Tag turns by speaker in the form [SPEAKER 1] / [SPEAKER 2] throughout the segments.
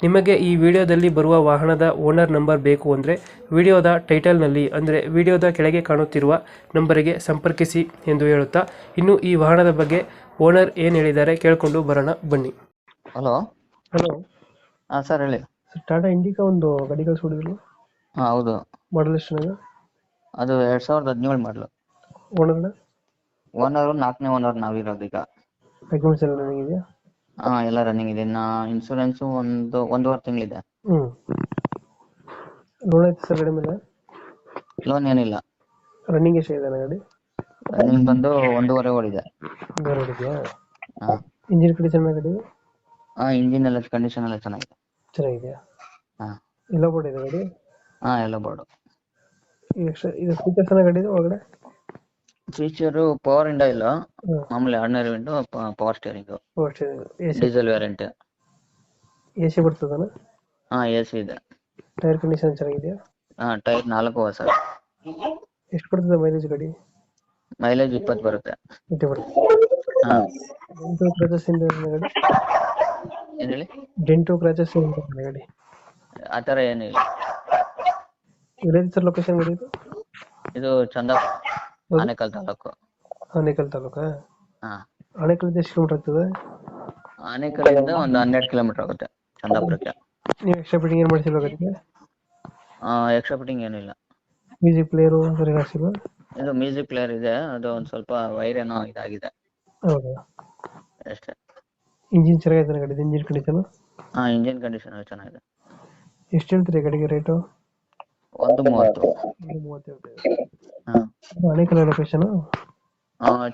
[SPEAKER 1] ನಿಮಗೆ ಈ ವಿಡಿಯೋದಲ್ಲಿ ಬರುವ ವಾಹನದ ಓನರ್ ನಂಬರ್ ಬೇಕು ಅಂದರೆ ವಿಡಿಯೋದ ಟೈಟಲ್ನಲ್ಲಿ ಅಂದರೆ ವಿಡಿಯೋದ ಕೆಳಗೆ ಕಾಣುತ್ತಿರುವ ನಂಬರಿಗೆ ಸಂಪರ್ಕಿಸಿ ಎಂದು ಹೇಳುತ್ತಾ ಇನ್ನು ಈ ವಾಹನದ ಬಗ್ಗೆ ಓನರ್ ಏನು ಹೇಳಿದ್ದಾರೆ ಕೇಳಿಕೊಂಡು ಬರೋಣ ಬನ್ನಿ.
[SPEAKER 2] ಹಲೋ.
[SPEAKER 1] ಹಲೋ.
[SPEAKER 2] ಹಾಂ ಸರ್ ಹೇಳಿ.
[SPEAKER 1] ಟಾಟಾ ಇಂಡಿಕಾ ಒಂದು ಗಾಡಿ ಕಳಿಸ್ಕೊಡಿದ್ರು
[SPEAKER 2] ಹಾಂ ಹೌದು.
[SPEAKER 1] ಮಾಡಲ್ ಎಷ್ಟು
[SPEAKER 2] ಅದು ಎರಡು ಸಾವಿರದ ಹದಿನೇಳು ಮಾಡಲು
[SPEAKER 1] ಓನರ್ನ
[SPEAKER 2] ಓನರು ನಾಲ್ಕನೇ ಓನರ್ ನಾವಿರೋದು ಈಗ.
[SPEAKER 1] ಡಾಕ್ಯುಮೆಂಟ್ಸ್ ಎಲ್ಲ ನನಗಿದೆಯಾ?
[SPEAKER 2] ಹಾಂ ಎಲ್ಲ ರನ್ನಿಂಗ್ ಇದೆ. ನಾ ಇನ್ಸೂರೆನ್ಸು ಒಂದು ಒಂದೂವರೆ ತಿಂಗಳಿದೆ.
[SPEAKER 1] ಹ್ಮ್. ಲೋನ್ ಐತೆ ಸರ್ ಗಾಡಿ ಮೇಲೆ?
[SPEAKER 2] ಲೋನ್ ಏನಿಲ್ಲ.
[SPEAKER 1] ರನ್ನಿಂಗ್ ಎಷ್ಟು ಇದೆ ಗಾಡಿ?
[SPEAKER 2] ರನ್ನಿಂಗ್ ಬಂದು ಒಂದೂವರೆ ಓಡಿದೆ.
[SPEAKER 1] ಬೇರೆ ಹೊಡಿದೆಯಾ
[SPEAKER 2] ಹಾಂ.
[SPEAKER 1] ಇಂಜಿನ್ ಕಂಡೀಷನ್ ಗಾಡಿ?
[SPEAKER 2] ಹಾ ಇಂಜಿನ್ ಎಲ್ಲ ಕಂಡೀಷನ್ ಎಲ್ಲ ಚೆನ್ನಾಗಿದೆ.
[SPEAKER 1] ಚೆನ್ನಾಗಿದೆಯಾ?
[SPEAKER 2] ಹಾ.
[SPEAKER 1] ಎಲ್ಲ ಬೋರ್ಡ್ ಇದೆ ಗಾಡಿ?
[SPEAKER 2] ಹಾ ಎಲ್ಲ ಬೋರ್ಡು
[SPEAKER 1] ಇದು ಫೀಚರ್ಸ್ ಎಲ್ಲ ಗಾಡಿ ಇದೆ ಒಳಗಡೆ?
[SPEAKER 2] ಫೀಚರು ಪವರ್ ಇಂಡ ಇಲ್ಲ. ಮಾಮೂಲಿ ordinary window power steering diesel variant
[SPEAKER 1] A C
[SPEAKER 2] ಹಾ ಎಸಿ ಇದೆ.
[SPEAKER 1] ಟೈರ್ ಕಂಡೀಷನ್ ಚೆನ್ನಾಗಿದೆಯಾ?
[SPEAKER 2] ಹಾ ಟೈರ್ ನಾಲ್ಕು ಹೊಸ.
[SPEAKER 1] ಎಷ್ಟು ಬರ್ತದೆ ಮೈಲೇಜ್ ಗಾಡಿ?
[SPEAKER 2] ಮೈಲೇಜ್ ಇಪ್ಪತ್ತು ಬರುತ್ತೆ.
[SPEAKER 1] ಇಟ್ಟೆ ಬರ್ತದೆ
[SPEAKER 2] ಹಾಂ.
[SPEAKER 1] ಡೆಂಟು ಕ್ರಾಚಸ್ ಇಂದ ಗಾಡಿ?
[SPEAKER 2] ಏನು ಹೇಳಿ?
[SPEAKER 1] ಡೆಂಟು ಕ್ರಾಚಸ್ ಇಂದ ಗಾಡಿ?
[SPEAKER 2] ಆ ಥರ ಏನಿಲ್ಲ.
[SPEAKER 1] ಇಲ್ಲ ಸರ್ ಲೊಕೇಶನ್ ಇದು
[SPEAKER 2] ಚಂದಾಪುರ. ಆನೇಕಲ್ ತಾಲೂಕು.
[SPEAKER 1] ಆನೇಕಲ್ ತಾಲೂಕಾ?
[SPEAKER 2] ಹಾ.
[SPEAKER 1] ಆನೇಕಲ್ ಎಷ್ಟು ಕಿಲೋಮೀಟರ್ ಆಗ್ತದೆ?
[SPEAKER 2] ಆನೇಕಲ್ಲಿಂದ ಒಂದು ಹನ್ನೆರಡು ಕಿಲೋಮೀಟರ್ ಆಗುತ್ತೆ ಚಂದಾಪುರಕ್ಕೆ.
[SPEAKER 1] ನೀವು ಎಕ್ಸ್ಟ್ರಾ ಫಿಟ್ಟಿಂಗ್ ಏನು ಮಾಡಿಸಿಲ್ವ ಆ
[SPEAKER 2] ಎಕ್ಸ್ಟ್ರಾ ಫಿಟ್ಟಿಂಗ್ ಏನಿಲ್ಲ
[SPEAKER 1] ಮ್ಯೂಸಿಕ್ ಪ್ಲೇಯರು ಸರಿ ಹಾಕ್ಸಿಲ್ವಾ
[SPEAKER 2] ಇದು ಮ್ಯೂಸಿಕ್ ಪ್ಲೇಯರ್ ಇದೆ ಅದು ಒಂದು ಸ್ವಲ್ಪ ವೈರ್ ಏನೋ ಇದಾಗಿದೆ.
[SPEAKER 1] ಹೌದಾ?
[SPEAKER 2] ಅಷ್ಟೇ.
[SPEAKER 1] ಇಂಜಿನ್ ಚೆನ್ನಾಗಿದೆ ಗಾಡಿದು ಇಂಜಿನ್ ಕಂಡೀಷನ್
[SPEAKER 2] ಆ ಇಂಜಿನ್ ಕಂಡೀಷನ್ ಚೆನ್ನಾಗಿದೆ.
[SPEAKER 1] ಎಷ್ಟು ಹೇಳ್ತೀರಿ ಗಾಡಿಗೆ ರೇಟು
[SPEAKER 2] ಒಂದು ಮೂವತ್ತು. ಮೂವತ್ತು
[SPEAKER 1] ಆನೇಕಲ್ ಲೊಕೇಶನ್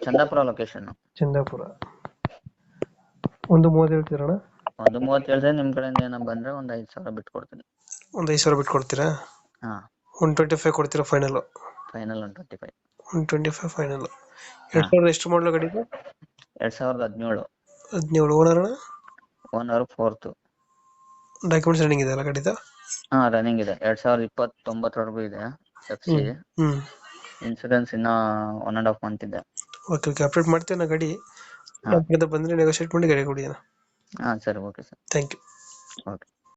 [SPEAKER 2] ಚಂದಾಪುರ ಲೊಕೇಶನ್
[SPEAKER 1] ಚಂದಾಪುರ. ಒಂದು ಮೂವತ್ತು ಹೇಳ್ತೀರಣ್ಣ?
[SPEAKER 2] ಒಂದು ಮೂವತ್ತು ಹೇಳಿದ್ರೆ ನಿಮ್ಮ ಕಡೆಯಿಂದ ಏನೋ ಬಂದ್ರೆ ಒಂದು ಐದು ಸಾವಿರ ಬಿಟ್ಟು ಕೊಡ್ತೀನಿ
[SPEAKER 1] ಒಂದು ಐದು ಸಾವಿರ ಬಿಟ್ಟು ಕೊಡ್ತೀರಾ
[SPEAKER 2] ಹಾ.
[SPEAKER 1] ಒನ್ ಟ್ವೆಂಟಿ ಫೈವ್ ಕೊಡ್ತೀರಾ ಫೈನಲ್
[SPEAKER 2] ಫೈನಲ್ ಒಂದು twenty five
[SPEAKER 1] one twenty five final ಎರಡು ಸಾವಿರದ ಎಷ್ಟು ಮಾಡಲು ಗಾಡಿಗೆ
[SPEAKER 2] ಎರಡು ಸಾವಿರದ ಹದಿನೇಳು.
[SPEAKER 1] ಹದಿನೇಳು. Owner
[SPEAKER 2] one hour fourth
[SPEAKER 1] documents running ಇದೆ ಅಲ್ಲ ಗಾಡಿದ?
[SPEAKER 2] ಹಾ ರನ್ನಿಂಗ್ ಇದೆ. ಎರಡು ಸಾವಿರದ ಇಪ್ಪತ್ತೊಂಬತ್ತರವರೆಗೂ ಇದೆ. ಎಫ್ ಸಿ ಇನ್ಸೂರೆನ್ಸ್ ಇನ್ನ ಒನ್ ಅಂಡ್ ಹಾಫ್ ಮಂತ್ ಇದೆ.
[SPEAKER 1] ಓಕೆ ಓಕೆ ಅಪ್ಡೇಟ್ ಮಾಡ್ತೀನಿ ಗಡಿ. ಬಂದ್ರೆ ನೆಗೋಷಿಯೇಟ್ ಮಾಡಿ ಗಾಡಿ ಕೊಡಿ
[SPEAKER 2] ಹಾ ಸರಿ okay sir
[SPEAKER 1] thank you
[SPEAKER 2] okay